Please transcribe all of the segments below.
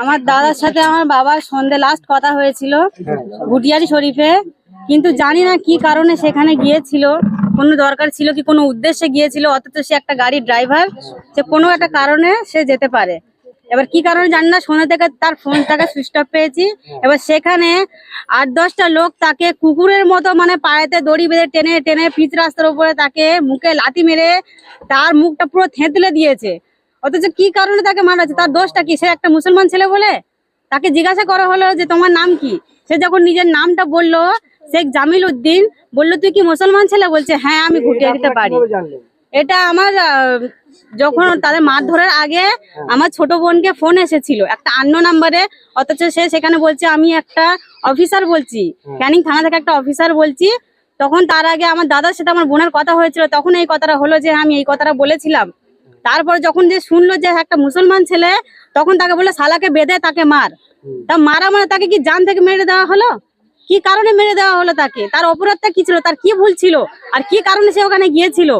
আমার দাদার সাথে আমার বাবার সন্ধে লাস্ট কথা হয়েছিল গুটিয়ারি শরীফে। কিন্তু জানি না কি কারণে সেখানে গিয়েছিল, কোনো দরকার ছিল কি, কোনো উদ্দেশ্যে গিয়েছিল, অথচ সে একটা গাড়ির ড্রাইভার সে কোনো একটা কারণে সে যেতে পারে। এবার কি কারণে জানি না সন্ধ্যা থেকে তার ফোনটাকে সুইচ অফ পেয়েছি। এবার সেখানে আট দশটা লোক তাকে কুকুরের মতো মানে পায়েতে দড়ি বেঁধে টেনে টেনে পিচ রাস্তার উপরে তাকে মুখে লাথি মেরে তার মুখটা পুরো থেঁতলে দিয়েছে। অথচ কি কারণে তাকে মারা হচ্ছে তার দোষটা কি? সে একটা মুসলমান ছেলে বলে তাকে জিজ্ঞাসা করা হলো যে তোমার নাম কি? সে যখন নিজের নামটা বলল শেখ জামিল উদ্দিন বলল তুই কি মুসলমান ছেলে? বলছে হ্যাঁ আমি ঘুটিয়ে দিতে পারি। এটা আমার যখন তাদের মার ধরার আগে আমার ছোট বোনকে ফোন এসেছিল একটা অন্য নাম্বারে অথচ সে সেখানে বলছে আমি একটা অফিসার বলছি ক্যানিং থানা থেকে একটা অফিসার বলছি। তখন তার আগে আমার দাদার সাথে আমার বোনের কথা হয়েছিল তখন এই কথাটা হলো যে আমি এই কথাটা বলেছিলাম। তারপরে যখন যে শুনলো যে একটা মুসলমান ছেলে তখন তাকে বলে শালাকে বেঁধে তাকে মার। তা মারা মানে তাকে কি জান থেকে মেরে দেওয়া হলো? কি কারণে মেরে দেওয়া হলো তাকে? তার অপরাধটা কি ছিল? তার কি ভুল ছিল? আর কি কারণে সে ওখানে গিয়েছিল?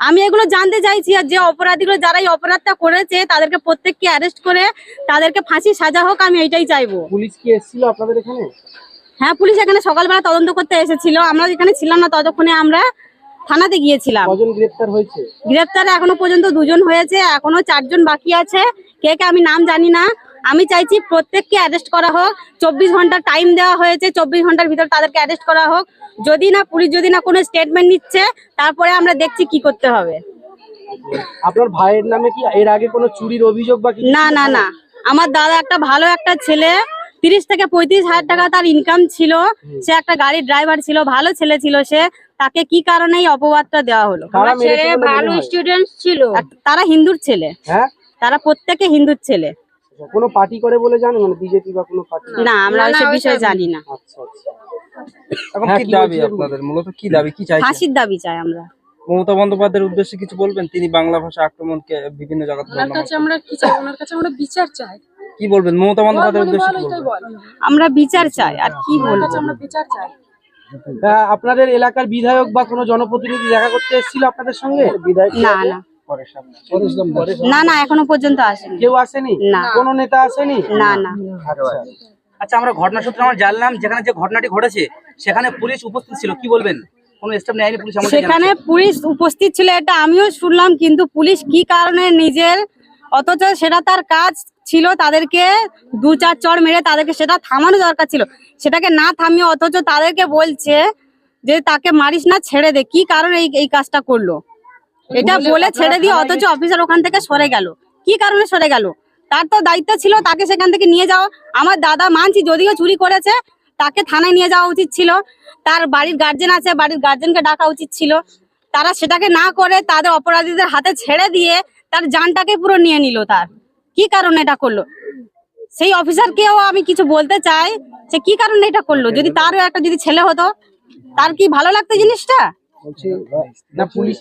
আমি এগুলো জানতে চাইছি আর যে অপরাধীগুলো যারা এই অপরাধটা করেছে তাদেরকে প্রত্যেককে অ্যারেস্ট করে তাদেরকে ফাঁসি সাজা হোক আমি এইটাই চাইব। পুলিশ কি এসেছিল আপনাদের এখানে? হ্যাঁ পুলিশ এখানে সকালবেলা তদন্ত করতে এসেছিল। আমরা এখানে ছিলাম না ততক্ষণে আমরা। থানাতে গিয়েছিলাম। কজন গ্রেপ্তার হয়েছে? গ্রেপ্তার এখনও পর্যন্ত দুজন হয়েছে এখনও চারজন বাকি আছে। কে কে আমি নাম জানি না। আমি চাইছি প্রত্যেককে অ্যারেস্ট করা হোক। চব্বিশ ঘণ্টার টাইম দেওয়া হয়েছে চব্বিশ ঘণ্টার ভিতর তাদেরকে অ্যারেস্ট করা হোক। যদি না পুলিশ যদি না কোনো স্টেটমেন্ট নিচ্ছে তারপরে আমরা দেখছি কি করতে হবে। আপনার ভাইয়ের নামে কি এর আগে কোনো চুরির অভিযোগ বা না না না। আমার দাদা একটা ভালো একটা ছেলে তিরিশ থেকে পঁয়ত্রিশ হাজার টাকা তার ইনকাম ছিল। সে একটা গাড়ির ড্রাইভার ছিল ভালো ছেলে ছিল সে। তাকে কি কারণে এই অপবাদটা দেওয়া হলো? মনে হয়? স্টুডেন্ট ছিল। তারা হিন্দুর ছেলে। হ্যাঁ? তারা প্রত্যেকে হিন্দুর ছেলে। আচ্ছা, কোনো পার্টি করে বলে জানেন মানে বিজেপি বা কোনো পার্টি? না আমরা ওইসব বিষয়ে জানি না। আচ্ছা আচ্ছা। এখন হ্যাঁ, কি দাবি আপনাদের? মূলত কি দাবি কি ফাঁসির দাবি চাই আমরা। মমতা বন্দ্যোপাধ্যায়ের উদ্দেশ্যে কিছু বলবেন? তিনি বাংলা ভাষা আক্রমণকে বিভিন্ন জায়গা থেকে ওনার কাছে আমরা কি চাই? ওনার কাছে আমরা বিচার চাই। কি বলবেন? মমতা বন্দ্যোপাধ্যায়ের উদ্দেশ্যে কি বলবেন? আমরা বিচার চাই আর কি বলব? আমরা বিচার চাই। আহ, আপনাদের এলাকার বিধায়ক বা কোনো জনপ্রতিনিধি দেখা করতে এসেছিল আপনাদের সঙ্গে? বিধায়ক না না না না এখনও পর্যন্ত আসেনি। কেউ আসেনি? না। কোনো নেতা আসেনি? না না। আচ্ছা। আচ্ছা আমরা ঘটনা সূত্রে আমরা জানলাম যেখানে যে ঘটনাটি ঘটেছে সেখানে পুলিশ উপস্থিত ছিল। কি বলবেন? কোনো স্টেপ নেয়নি পুলিশ আমাদের সেখানে পুলিশ উপস্থিত ছিল এটা আমিও শুনলাম কিন্তু পুলিশ কি কারণে নিজের অথচ সেটা তার কাজ ছিল তাদেরকে দু চার চড় মেরে তাদেরকে সেটা থামানো দরকার ছিল। সেটাকে না থামিয়ে অথচ তাদেরকে বলছে যে তাকে মারিস না ছেড়ে দে। কি কারণে এই এই কাজটা করল? এটা বলে ছেড়ে দিয়ে অথচ অফিসার ওখান থেকে সরে গেল। কি কারণে সরে গেল? তার তো দায়িত্ব ছিল তাকে সেখান থেকে নিয়ে যাওয়া। আমার দাদা মানছি যদিও চুরি করেছে তাকে থানায় নিয়ে যাওয়া উচিত ছিল। তার বাড়ির গার্জেন আছে বাড়ির গার্জেনকে ডাকা উচিত ছিল। তারা সেটাকে না করে তাদের অপরাধীদের হাতে ছেড়ে দিয়ে তার জানটাকে পুরো নিয়ে নিল তার। কি কারণে এটা করল? সেই অফিসারকেও আমি কিছু বলতে চাই সে কি কারণে এটা করল? যদি তারও একটা যদি ছেলে হতো, তার কি ভালো লাগতো জিনিসটা?